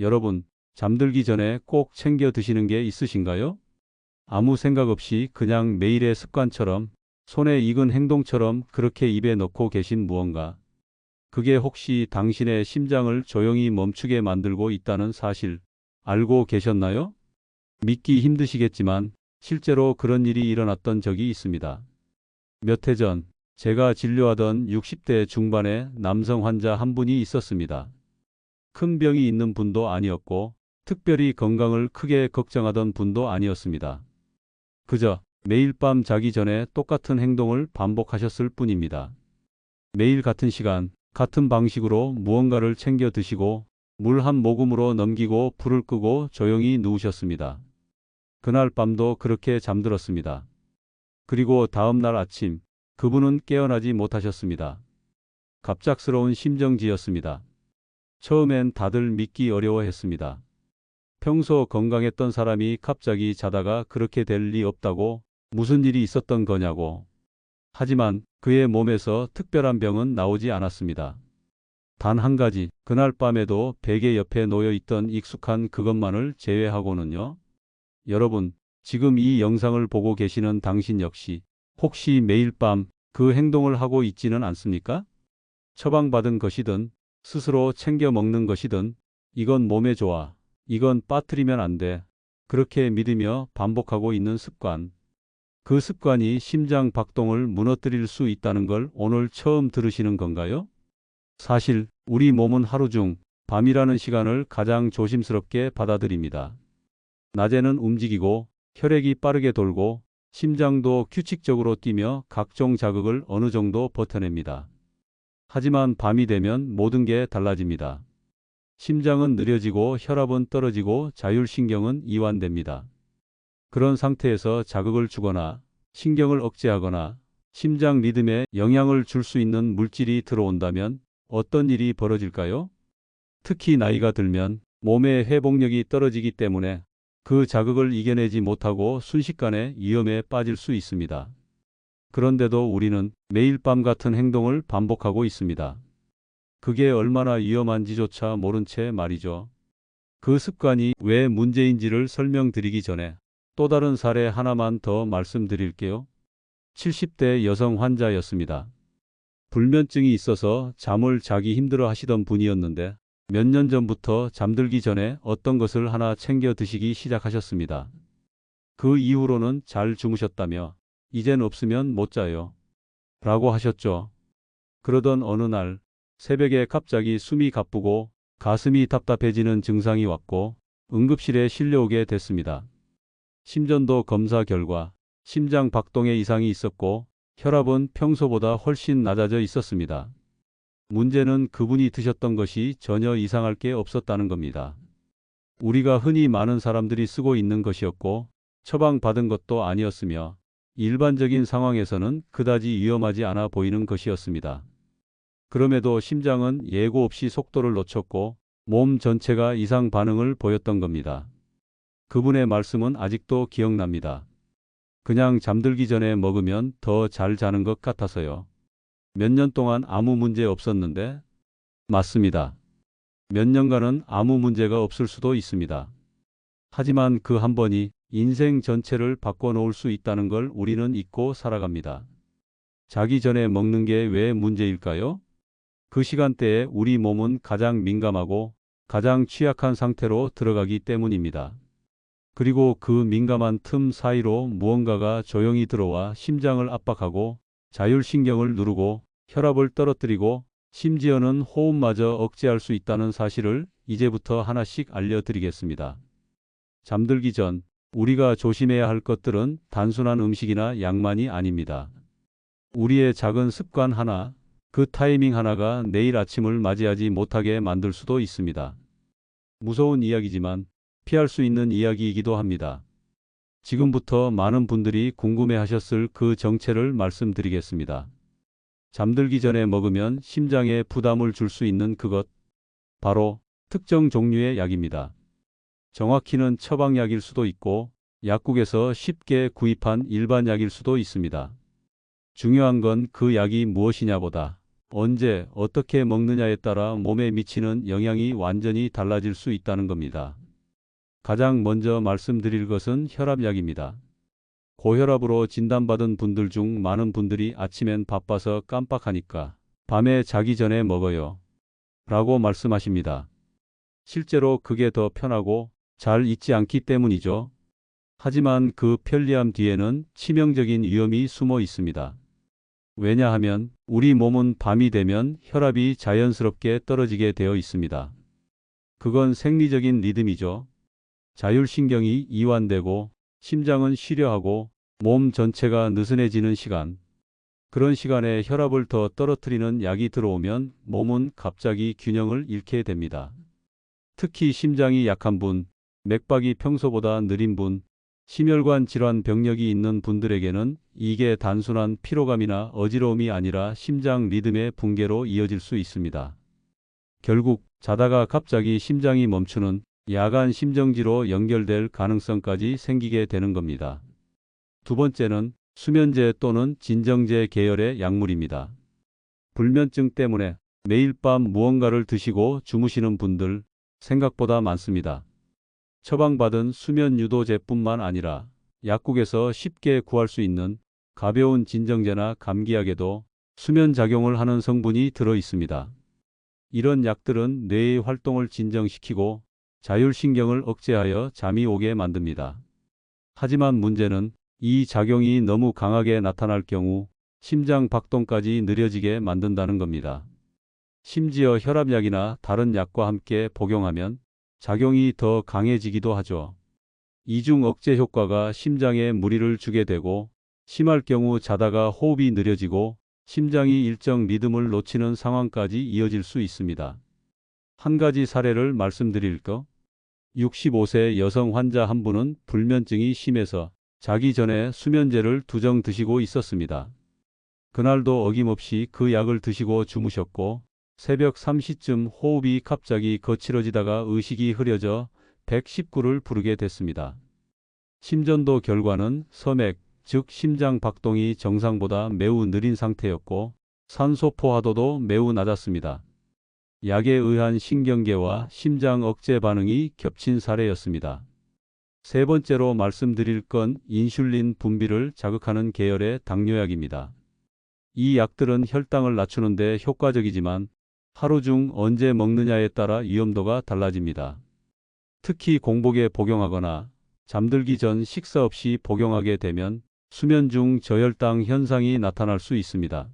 여러분, 잠들기 전에 꼭 챙겨 드시는 게 있으신가요? 아무 생각 없이 그냥 매일의 습관처럼 손에 익은 행동처럼 그렇게 입에 넣고 계신 무언가. 그게 혹시 당신의 심장을 조용히 멈추게 만들고 있다는 사실 알고 계셨나요? 믿기 힘드시겠지만 실제로 그런 일이 일어났던 적이 있습니다. 몇 해 전 제가 진료하던 60대 중반의 남성 환자 한 분이 있었습니다. 큰 병이 있는 분도 아니었고 특별히 건강을 크게 걱정하던 분도 아니었습니다. 그저 매일 밤 자기 전에 똑같은 행동을 반복하셨을 뿐입니다. 매일 같은 시간, 같은 방식으로 무언가를 챙겨 드시고 물 한 모금으로 넘기고 불을 끄고 조용히 누우셨습니다. 그날 밤도 그렇게 잠들었습니다. 그리고 다음 날 아침 그분은 깨어나지 못하셨습니다. 갑작스러운 심정지였습니다. 처음엔 다들 믿기 어려워했습니다. 평소 건강했던 사람이 갑자기 자다가 그렇게 될 리 없다고 무슨 일이 있었던 거냐고. 하지만 그의 몸에서 특별한 병은 나오지 않았습니다. 단 한 가지, 그날 밤에도 베개 옆에 놓여 있던 익숙한 그것만을 제외하고는요. 여러분, 지금 이 영상을 보고 계시는 당신 역시 혹시 매일 밤 그 행동을 하고 있지는 않습니까? 처방받은 것이든 스스로 챙겨 먹는 것이든 이건 몸에 좋아. 이건 빠뜨리면 안 돼. 그렇게 믿으며 반복하고 있는 습관. 그 습관이 심장 박동을 무너뜨릴 수 있다는 걸 오늘 처음 들으시는 건가요? 사실 우리 몸은 하루 중 밤이라는 시간을 가장 조심스럽게 받아들입니다. 낮에는 움직이고 혈액이 빠르게 돌고 심장도 규칙적으로 뛰며 각종 자극을 어느 정도 버텨냅니다. 하지만 밤이 되면 모든 게 달라집니다. 심장은 느려지고 혈압은 떨어지고 자율신경은 이완됩니다. 그런 상태에서 자극을 주거나 신경을 억제하거나 심장 리듬에 영향을 줄 수 있는 물질이 들어온다면 어떤 일이 벌어질까요? 특히 나이가 들면 몸의 회복력이 떨어지기 때문에 그 자극을 이겨내지 못하고 순식간에 위험에 빠질 수 있습니다. 그런데도 우리는 매일 밤 같은 행동을 반복하고 있습니다. 그게 얼마나 위험한지조차 모른 채 말이죠. 그 습관이 왜 문제인지를 설명드리기 전에 또 다른 사례 하나만 더 말씀드릴게요. 70대 여성 환자였습니다. 불면증이 있어서 잠을 자기 힘들어 하시던 분이었는데 몇 년 전부터 잠들기 전에 어떤 것을 하나 챙겨 드시기 시작하셨습니다. 그 이후로는 잘 주무셨다며 이젠 없으면 못 자요. 라고 하셨죠. 그러던 어느 날 새벽에 갑자기 숨이 가쁘고 가슴이 답답해지는 증상이 왔고 응급실에 실려오게 됐습니다. 심전도 검사 결과 심장 박동에 이상이 있었고 혈압은 평소보다 훨씬 낮아져 있었습니다. 문제는 그분이 드셨던 것이 전혀 이상할 게 없었다는 겁니다. 우리가 흔히 많은 사람들이 쓰고 있는 것이었고 처방받은 것도 아니었으며 일반적인 상황에서는 그다지 위험하지 않아 보이는 것이었습니다. 그럼에도 심장은 예고 없이 속도를 놓쳤고 몸 전체가 이상 반응을 보였던 겁니다. 그분의 말씀은 아직도 기억납니다. 그냥 잠들기 전에 먹으면 더 잘 자는 것 같아서요. 몇 년 동안 아무 문제 없었는데? 맞습니다. 몇 년간은 아무 문제가 없을 수도 있습니다. 하지만 그 한 번이 인생 전체를 바꿔놓을 수 있다는 걸 우리는 잊고 살아갑니다. 자기 전에 먹는 게 왜 문제일까요? 그 시간대에 우리 몸은 가장 민감하고 가장 취약한 상태로 들어가기 때문입니다. 그리고 그 민감한 틈 사이로 무언가가 조용히 들어와 심장을 압박하고 자율신경을 누르고 혈압을 떨어뜨리고 심지어는 호흡마저 억제할 수 있다는 사실을 이제부터 하나씩 알려드리겠습니다. 잠들기 전 우리가 조심해야 할 것들은 단순한 음식이나 양만이 아닙니다. 우리의 작은 습관 하나, 그 타이밍 하나가 내일 아침을 맞이하지 못하게 만들 수도 있습니다. 무서운 이야기지만 피할 수 있는 이야기이기도 합니다. 지금부터 많은 분들이 궁금해 하셨을 그 정체를 말씀드리겠습니다. 잠들기 전에 먹으면 심장에 부담을 줄 수 있는 그것. 바로 특정 종류의 약입니다. 정확히는 처방약일 수도 있고 약국에서 쉽게 구입한 일반 약일 수도 있습니다. 중요한 건 그 약이 무엇이냐보다 언제 어떻게 먹느냐에 따라 몸에 미치는 영향이 완전히 달라질 수 있다는 겁니다. 가장 먼저 말씀드릴 것은 혈압약입니다. 고혈압으로 진단받은 분들 중 많은 분들이 아침엔 바빠서 깜빡하니까 밤에 자기 전에 먹어요. 라고 말씀하십니다. 실제로 그게 더 편하고 잘 잊지 않기 때문이죠. 하지만 그 편리함 뒤에는 치명적인 위험이 숨어 있습니다. 왜냐하면 우리 몸은 밤이 되면 혈압이 자연스럽게 떨어지게 되어 있습니다. 그건 생리적인 리듬이죠. 자율신경이 이완되고 심장은 쉬려 하고 몸 전체가 느슨해지는 시간. 그런 시간에 혈압을 더 떨어뜨리는 약이 들어오면 몸은 갑자기 균형을 잃게 됩니다. 특히 심장이 약한 분, 맥박이 평소보다 느린 분, 심혈관 질환 병력이 있는 분들에게는 이게 단순한 피로감이나 어지러움이 아니라 심장 리듬의 붕괴로 이어질 수 있습니다. 결국 자다가 갑자기 심장이 멈추는 야간 심정지로 연결될 가능성까지 생기게 되는 겁니다. 두 번째는 수면제 또는 진정제 계열의 약물입니다. 불면증 때문에 매일 밤 무언가를 드시고 주무시는 분들 생각보다 많습니다. 처방받은 수면 유도제뿐만 아니라 약국에서 쉽게 구할 수 있는 가벼운 진정제나 감기약에도 수면 작용을 하는 성분이 들어 있습니다. 이런 약들은 뇌의 활동을 진정시키고 자율신경을 억제하여 잠이 오게 만듭니다. 하지만 문제는 이 작용이 너무 강하게 나타날 경우 심장 박동까지 느려지게 만든다는 겁니다. 심지어 혈압약이나 다른 약과 함께 복용하면 작용이 더 강해지기도 하죠. 이중 억제 효과가 심장에 무리를 주게 되고 심할 경우 자다가 호흡이 느려지고 심장이 일정 리듬을 놓치는 상황까지 이어질 수 있습니다. 한 가지 사례를 말씀드릴까? 65세 여성 환자 한 분은 불면증이 심해서 자기 전에 수면제를 두 정 드시고 있었습니다. 그날도 어김없이 그 약을 드시고 주무셨고 새벽 3시쯤 호흡이 갑자기 거칠어지다가 의식이 흐려져 119를 부르게 됐습니다. 심전도 결과는 서맥, 즉 심장 박동이 정상보다 매우 느린 상태였고 산소 포화도도 매우 낮았습니다. 약에 의한 신경계와 심장 억제 반응이 겹친 사례였습니다. 세 번째로 말씀드릴 건 인슐린 분비를 자극하는 계열의 당뇨약입니다. 이 약들은 혈당을 낮추는데 효과적이지만 하루 중 언제 먹느냐에 따라 위험도가 달라집니다. 특히 공복에 복용하거나 잠들기 전 식사 없이 복용하게 되면 수면 중 저혈당 현상이 나타날 수 있습니다.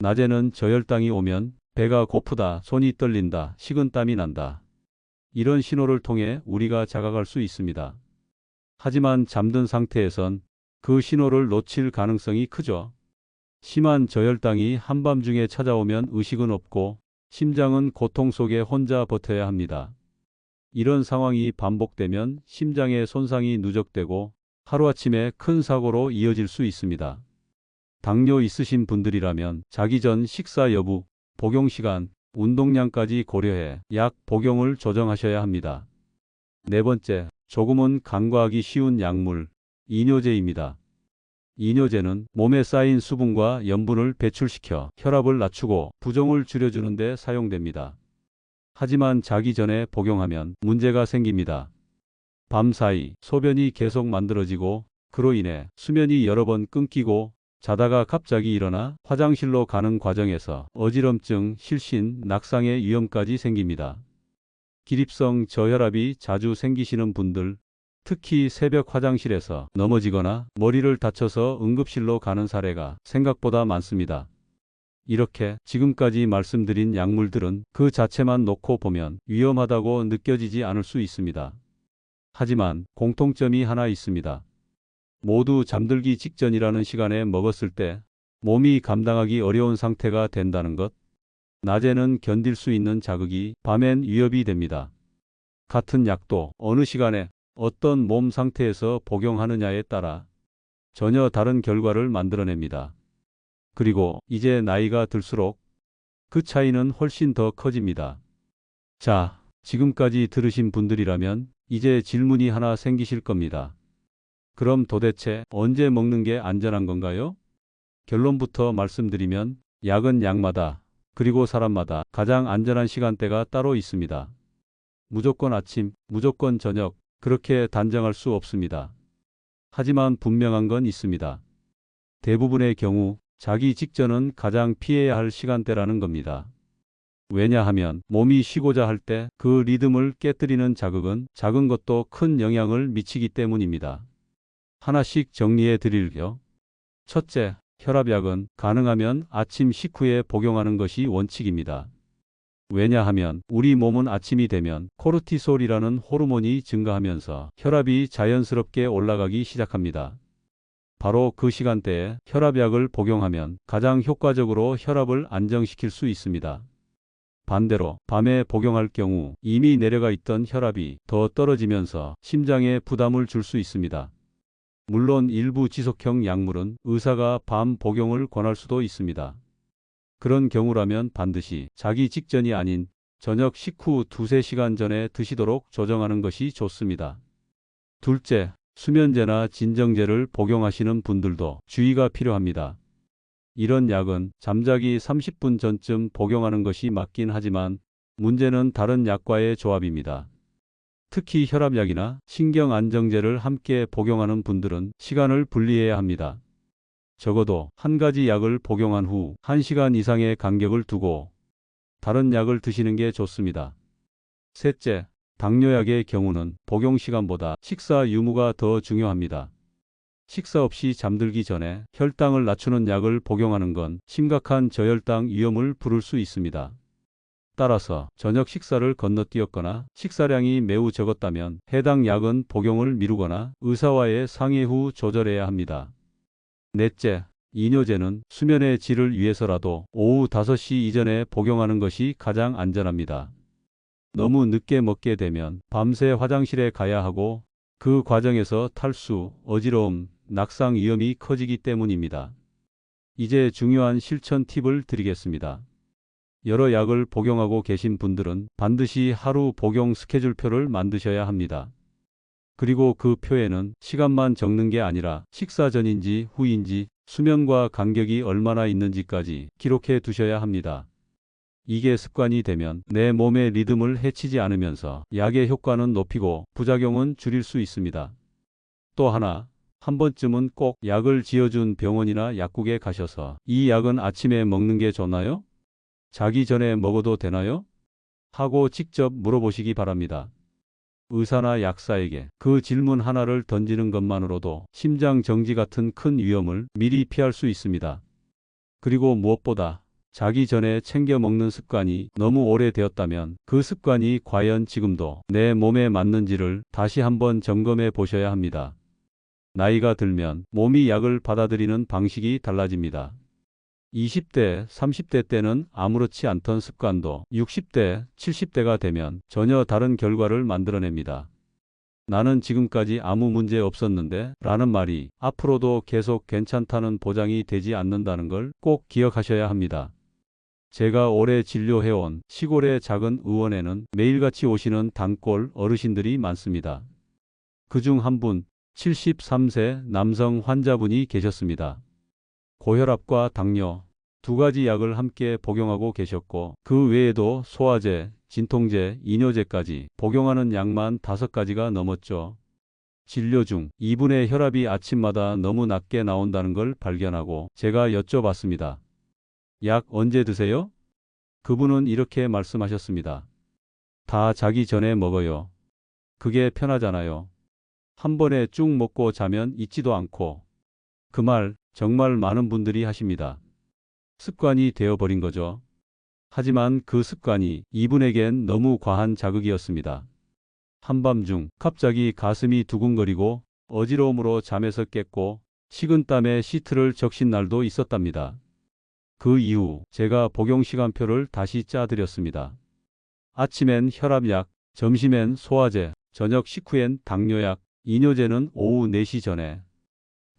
낮에는 저혈당이 오면 배가 고프다, 손이 떨린다, 식은땀이 난다. 이런 신호를 통해 우리가 자각할 수 있습니다. 하지만 잠든 상태에선 그 신호를 놓칠 가능성이 크죠. 심한 저혈당이 한밤중에 찾아오면 의식은 없고 심장은 고통 속에 혼자 버텨야 합니다. 이런 상황이 반복되면 심장의 손상이 누적되고 하루아침에 큰 사고로 이어질 수 있습니다. 당뇨 있으신 분들이라면 자기 전 식사 여부, 복용 시간, 운동량까지 고려해 약 복용을 조정하셔야 합니다. 네 번째, 조금은 간과하기 쉬운 약물, 이뇨제입니다. 이뇨제는 몸에 쌓인 수분과 염분을 배출시켜 혈압을 낮추고 부종을 줄여주는 데 사용됩니다. 하지만 자기 전에 복용하면 문제가 생깁니다. 밤 사이 소변이 계속 만들어지고 그로 인해 수면이 여러 번 끊기고 자다가 갑자기 일어나 화장실로 가는 과정에서 어지럼증, 실신, 낙상의 위험까지 생깁니다. 기립성 저혈압이 자주 생기시는 분들, 특히 새벽 화장실에서 넘어지거나 머리를 다쳐서 응급실로 가는 사례가 생각보다 많습니다. 이렇게 지금까지 말씀드린 약물들은 그 자체만 놓고 보면 위험하다고 느껴지지 않을 수 있습니다. 하지만 공통점이 하나 있습니다. 모두 잠들기 직전이라는 시간에 먹었을 때 몸이 감당하기 어려운 상태가 된다는 것. 낮에는 견딜 수 있는 자극이 밤엔 위협이 됩니다. 같은 약도 어느 시간에 어떤 몸 상태에서 복용하느냐에 따라 전혀 다른 결과를 만들어냅니다. 그리고 이제 나이가 들수록 그 차이는 훨씬 더 커집니다. 자, 지금까지 들으신 분들이라면 이제 질문이 하나 생기실 겁니다. 그럼 도대체 언제 먹는 게 안전한 건가요? 결론부터 말씀드리면 약은 약마다 그리고 사람마다 가장 안전한 시간대가 따로 있습니다. 무조건 아침, 무조건 저녁, 그렇게 단정할 수 없습니다. 하지만 분명한 건 있습니다. 대부분의 경우 자기 직전은 가장 피해야 할 시간대라는 겁니다. 왜냐하면 몸이 쉬고자 할 때 그 리듬을 깨뜨리는 자극은 작은 것도 큰 영향을 미치기 때문입니다. 하나씩 정리해 드릴게요. 첫째, 혈압약은 가능하면 아침 식후에 복용하는 것이 원칙입니다. 왜냐하면 우리 몸은 아침이 되면 코르티솔이라는 호르몬이 증가하면서 혈압이 자연스럽게 올라가기 시작합니다. 바로 그 시간대에 혈압약을 복용하면 가장 효과적으로 혈압을 안정시킬 수 있습니다. 반대로 밤에 복용할 경우 이미 내려가 있던 혈압이 더 떨어지면서 심장에 부담을 줄 수 있습니다. 물론 일부 지속형 약물은 의사가 밤 복용을 권할 수도 있습니다. 그런 경우라면 반드시 자기 직전이 아닌 저녁 식후 두세 시간 전에 드시도록 조정하는 것이 좋습니다. 둘째, 수면제나 진정제를 복용하시는 분들도 주의가 필요합니다. 이런 약은 잠자기 30분 전쯤 복용하는 것이 맞긴 하지만 문제는 다른 약과의 조합입니다. 특히 혈압약이나 신경안정제를 함께 복용하는 분들은 시간을 분리해야 합니다. 적어도 한 가지 약을 복용한 후 1시간 이상의 간격을 두고 다른 약을 드시는 게 좋습니다. 셋째, 당뇨약의 경우는 복용 시간보다 식사 유무가 더 중요합니다. 식사 없이 잠들기 전에 혈당을 낮추는 약을 복용하는 건 심각한 저혈당 위험을 부를 수 있습니다. 따라서 저녁 식사를 건너뛰었거나 식사량이 매우 적었다면 해당 약은 복용을 미루거나 의사와의 상의 후 조절해야 합니다. 넷째, 이뇨제는 수면의 질을 위해서라도 오후 5시 이전에 복용하는 것이 가장 안전합니다. 너무 늦게 먹게 되면 밤새 화장실에 가야 하고 그 과정에서 탈수, 어지러움, 낙상 위험이 커지기 때문입니다. 이제 중요한 실천 팁을 드리겠습니다. 여러 약을 복용하고 계신 분들은 반드시 하루 복용 스케줄표를 만드셔야 합니다. 그리고 그 표에는 시간만 적는 게 아니라 식사 전인지 후인지 수면과 간격이 얼마나 있는지까지 기록해 두셔야 합니다. 이게 습관이 되면 내 몸의 리듬을 해치지 않으면서 약의 효과는 높이고 부작용은 줄일 수 있습니다. 또 하나, 한 번쯤은 꼭 약을 지어준 병원이나 약국에 가셔서 이 약은 아침에 먹는 게 좋나요? 자기 전에 먹어도 되나요? 하고 직접 물어보시기 바랍니다. 의사나 약사에게 그 질문 하나를 던지는 것만으로도 심장 정지 같은 큰 위험을 미리 피할 수 있습니다. 그리고 무엇보다 자기 전에 챙겨 먹는 습관이 너무 오래되었다면 그 습관이 과연 지금도 내 몸에 맞는지를 다시 한번 점검해 보셔야 합니다. 나이가 들면 몸이 약을 받아들이는 방식이 달라집니다. 20대, 30대 때는 아무렇지 않던 습관도 60대, 70대가 되면 전혀 다른 결과를 만들어냅니다. 나는 지금까지 아무 문제 없었는데 라는 말이 앞으로도 계속 괜찮다는 보장이 되지 않는다는 걸 꼭 기억하셔야 합니다. 제가 오래 진료해온 시골의 작은 의원에는 매일같이 오시는 단골 어르신들이 많습니다. 그 중 한 분, 73세 남성 환자분이 계셨습니다. 고혈압과 당뇨 두 가지 약을 함께 복용하고 계셨고 그 외에도 소화제, 진통제, 이뇨제까지 복용하는 약만 다섯 가지가 넘었죠. 진료 중 이분의 혈압이 아침마다 너무 낮게 나온다는 걸 발견하고 제가 여쭤봤습니다. 약 언제 드세요? 그분은 이렇게 말씀하셨습니다. 다 자기 전에 먹어요. 그게 편하잖아요. 한 번에 쭉 먹고 자면 잊지도 않고. 그 말 정말 많은 분들이 하십니다. 습관이 되어버린 거죠. 하지만 그 습관이 이분에겐 너무 과한 자극이었습니다. 한밤중 갑자기 가슴이 두근거리고 어지러움으로 잠에서 깼고 식은땀에 시트를 적신 날도 있었답니다. 그 이후 제가 복용 시간표를 다시 짜드렸습니다. 아침엔 혈압약, 점심엔 소화제, 저녁 식후엔 당뇨약, 이뇨제는 오후 4시 전에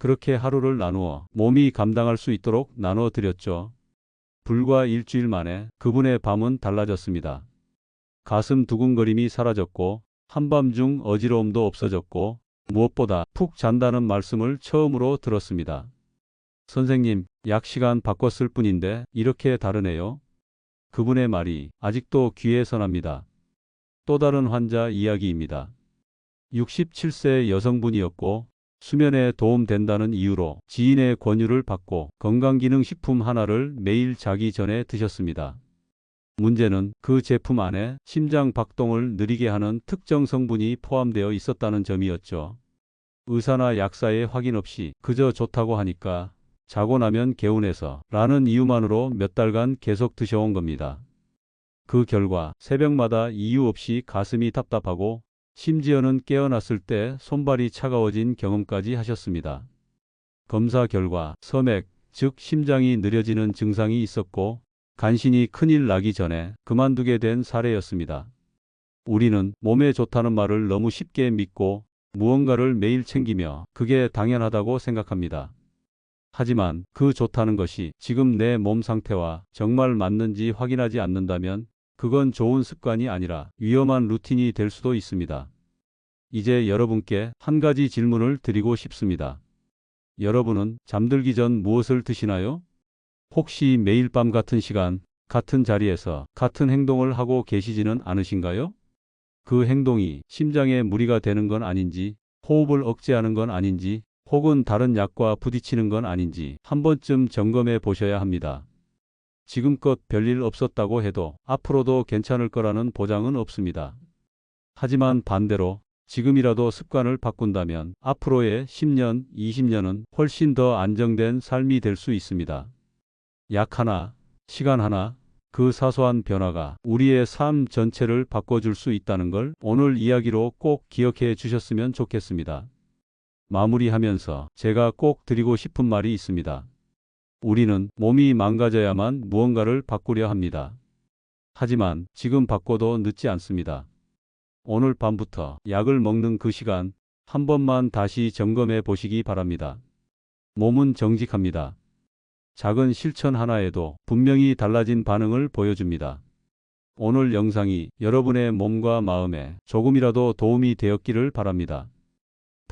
그렇게 하루를 나누어 몸이 감당할 수 있도록 나눠 드렸죠. 불과 일주일 만에 그분의 밤은 달라졌습니다. 가슴 두근거림이 사라졌고 한밤중 어지러움도 없어졌고 무엇보다 푹 잔다는 말씀을 처음으로 들었습니다. 선생님, 약 시간 바꿨을 뿐인데 이렇게 다르네요. 그분의 말이 아직도 귀에 선합니다. 또 다른 환자 이야기입니다. 67세 여성분이었고 수면에 도움된다는 이유로 지인의 권유를 받고 건강기능식품 하나를 매일 자기 전에 드셨습니다. 문제는 그 제품 안에 심장 박동을 느리게 하는 특정 성분이 포함되어 있었다는 점이었죠. 의사나 약사의 확인 없이 그저 좋다고 하니까 자고 나면 개운해서 라는 이유만으로 몇 달간 계속 드셔온 겁니다. 그 결과 새벽마다 이유 없이 가슴이 답답하고 심지어는 깨어났을 때 손발이 차가워진 경험까지 하셨습니다. 검사 결과 서맥, 즉 심장이 느려지는 증상이 있었고 간신히 큰일 나기 전에 그만두게 된 사례였습니다. 우리는 몸에 좋다는 말을 너무 쉽게 믿고 무언가를 매일 챙기며 그게 당연하다고 생각합니다. 하지만 그 좋다는 것이 지금 내 몸 상태와 정말 맞는지 확인하지 않는다면 그건 좋은 습관이 아니라 위험한 루틴이 될 수도 있습니다. 이제 여러분께 한 가지 질문을 드리고 싶습니다. 여러분은 잠들기 전 무엇을 드시나요? 혹시 매일 밤 같은 시간, 같은 자리에서 같은 행동을 하고 계시지는 않으신가요? 그 행동이 심장에 무리가 되는 건 아닌지, 호흡을 억제하는 건 아닌지, 혹은 다른 약과 부딪히는 건 아닌지 한 번쯤 점검해 보셔야 합니다. 지금껏 별일 없었다고 해도 앞으로도 괜찮을 거라는 보장은 없습니다. 하지만 반대로 지금이라도 습관을 바꾼다면 앞으로의 10년, 20년은 훨씬 더 안정된 삶이 될 수 있습니다. 약 하나, 시간 하나, 그 사소한 변화가 우리의 삶 전체를 바꿔줄 수 있다는 걸 오늘 이야기로 꼭 기억해 주셨으면 좋겠습니다. 마무리하면서 제가 꼭 드리고 싶은 말이 있습니다. 우리는 몸이 망가져야만 무언가를 바꾸려 합니다. 하지만 지금 바꿔도 늦지 않습니다. 오늘 밤부터 약을 먹는 그 시간 한 번만 다시 점검해 보시기 바랍니다. 몸은 정직합니다. 작은 실천 하나에도 분명히 달라진 반응을 보여줍니다. 오늘 영상이 여러분의 몸과 마음에 조금이라도 도움이 되었기를 바랍니다.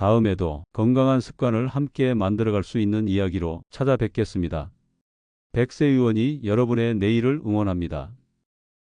다음에도 건강한 습관을 함께 만들어갈 수 있는 이야기로 찾아뵙겠습니다. 백세 의원이 여러분의 내일을 응원합니다.